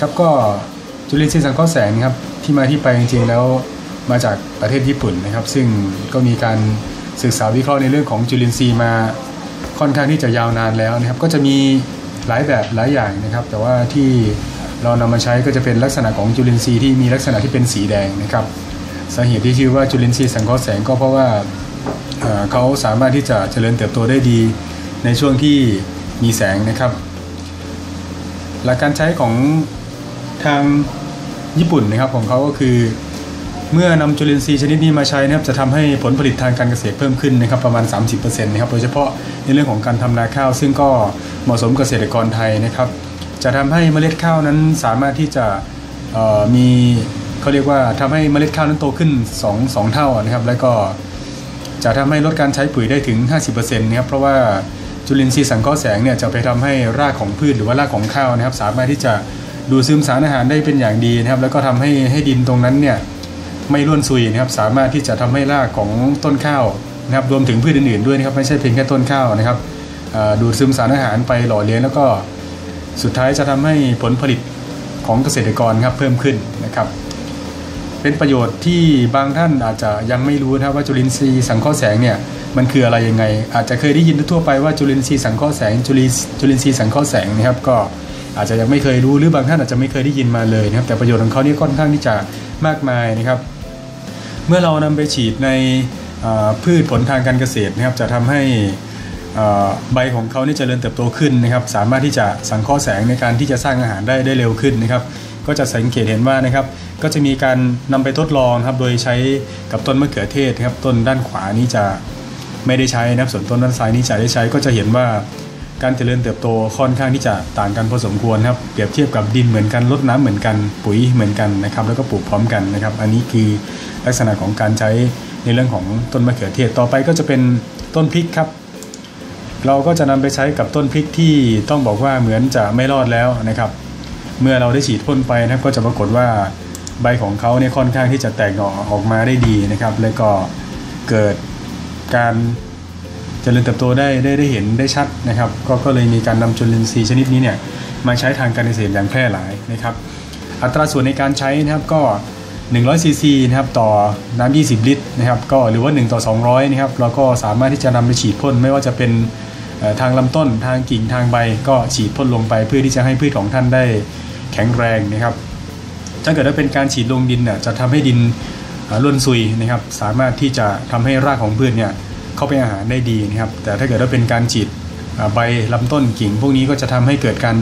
ครับก็จุลินทรีย์สังเคราะห์แสงครับที่มาที่ไปจริงๆแล้วมาจากประเทศญี่ปุ่นนะครับ ซึ่งก็มีการศึกษาวิเคราะห์ในเรื่องของจุลินทรีย์มาค่อนข้างที่จะยาวนานแล้วนะครับ ก็จะมีหลายแบบหลายอย่างนะครับ แต่ว่าที่เรานำมาใช้ก็จะเป็นลักษณะของจุลินทรีย์ที่มีลักษณะที่เป็นสีแดงนะครับสาเหตุที่ชื่อว่าจุลินทรีย์สังเคราะห์แสงก็เพราะว่าเอ่อเขาสามารถที่จะเจริญเติบโตได้ดีในช่วงที่มีแสงนะครับ หลักการใช้ของ ทางญี่ปุ่นนะครับของเขาก็คือ เมื่อนำจุลินทรีย์ชนิดนี้มาใช้นะครับจะทำให้ผลผลิตทางการเกษตรเพิ่มขึ้นนะครับประมาณ 30%นะครับโดยเฉพาะในเรื่องของการทำนาข้าว ซึ่งก็เหมาะสมกเกษตรกรไทยนะครับ จะทำให้เมล็ดข้าวนั้นสามารถที่จะมีเขาเรียกว่าทำให้เมล็ดข้าวนั้นโตขึ้น 2 2 เท่านะครับ แล้วก็จะทำให้ลดการใช้ปุ๋ยได้ถึง 50%นะครับเพราะว่าจุลินทรีย์สังเคราะห์แสงเนี่ยจะไปทำให้รากของพืชหรือว่ารากของข้าวนะครับ สามารถที่จะ ดูดซึมสารอาหารได้เป็นอย่างดีนะครับ แล้วก็ทำให้ให้ดินตรงนั้นเนี่ยไม่ร่วนซุยนะครับ สามารถที่จะทำให้รากของต้นข้าวนะครับ รวมถึงพืชอื่นๆด้วยนะครับ ไม่ใช่เพียงแค่ต้นข้าวนะครับดูดซึมสารอาหารไปหล่อเลี้ยงแล้วก็สุดท้ายจะทำให้ผลผลิตของเกษตรกรครับเพิ่มขึ้นนะครับ เป็นประโยชน์ที่บางท่านอาจจะยังไม่รู้นะครับว่าจุลินทรีย์สังเคราะห์แสงเนี่ยมันคืออะไรยังไง อาจจะเคยได้ยินทั่วไปว่าจุลินทรีย์สังเคราะห์แสงจุลินจุลินทรีย์สังเคราะห์แสงนะครับก็ อาจจะยังไม่เคยรู้หรือบางท่านอาจจะไม่เคยได้ยินมาเลยนะครับ แต่ประโยชน์ของเขานี่ค่อนข้างที่จะมากมายนะครับ เมื่อเรานำไปฉีดในพืชผลทางการเกษตรนะครับ จะทำให้ใบของเขานี่เจริญเติบโตขึ้นนะครับ สามารถที่จะสังเคราะห์แสงในการที่จะสร้างอาหารได้ได้เร็วขึ้นนะครับ ก็จะสังเกตเห็นว่านะครับ ก็จะมีการนำไปทดลองครับ โดยใช้กับต้นมะเขือเทศนะครับ ต้นด้านขวานี้จะไม่ได้ใช้นะครับ ส่วนต้นด้านซ้ายนี้จะได้ใช้ก็จะเห็นว่า การเจริญเติบโตค่อนข้างที่จะต่างกันพอสมควรครับเปรียบเทียบกับดินเหมือนกันรดน้ำเหมือนกันปุ๋ยเหมือนกันนะครับ แล้วก็ปลูกพร้อมกันนะครับ อันนี้คือลักษณะของการใช้ในเรื่องของต้นมะเขือเทศต่อไปก็จะเป็นต้นพริกครับ เราก็จะนำไปใช้กับต้นพริกที่ต้องบอกว่าเหมือนจะไม่รอดแล้วนะครับ เมื่อเราได้ฉีดพ่นไปนะครับก็จะปรากฏว่าใบของเขาเนี่ยค่อนข้างที่จะแตกหน่อออกมาได้ดีนะครับ แล้วก็เกิดการ จริญเติบโตได้ได้ได้เห็นได้ชัดนะครับ ก็ก็เลยมีการนำจุลินทรีย์ชนิดนี้เนี่ยมาใช้ทางการเกษตรอย่างแพร่หลายนะครับ อัตราส่วนในการใช้นะครับก็100ซีซีนะครับต่อน้ำ20 ลิตรนะครับก็หรือว่า 1 ต่อ 200นะครับเราก็สามารถที่จะนำไปฉีดพ่นไม่ว่าจะเป็นทางลำต้นทางกิ่งทางใบก็ฉีดพ่นลงไป เพื่อที่จะให้พืชของท่านได้แข็งแรงนะครับ ถ้าเกิดว่าเป็นการฉีดลงดินเนี่ยจะทำให้ดินร่วนซุยนะครับ สามารถที่จะทำให้รากของพืชเนี่ย เข้าไปอาหารได้ดีนะครับแต่ถ้าเกิดว่าเป็นการฉีดใบลำต้นกิ่ง พวกนี้ก็จะทำให้เกิดการ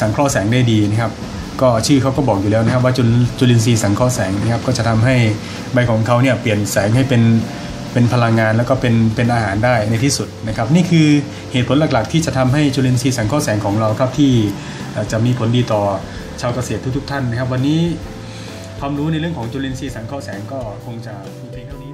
สังเคราะห์แสงได้ดีนะครับก็ชื่อเขาก็บอกอยู่แล้วนะครับว่าจุลจุลินทรีย์สังเคราะห์แสงนะครับก็จะทำให้ใบของเขาเนี่ยเปลี่ยนแสงให้เป็นเป็นพลังงานแล้วก็เป็นเป็นอาหารได้ในที่สุดนะครับนี่คือเหตุผลหลักๆ ที่จะทำให้จุลินทรีย์สังเคราะห์แสงของเราครับที่จะมีผลดีต่อชาวเกษตรทุกๆ ท่านนะครับ วันนี้ความรู้ในเรื่องของจุลินทรีย์สังเคราะห์แสงก็คงจะมีเพียงเท่านี้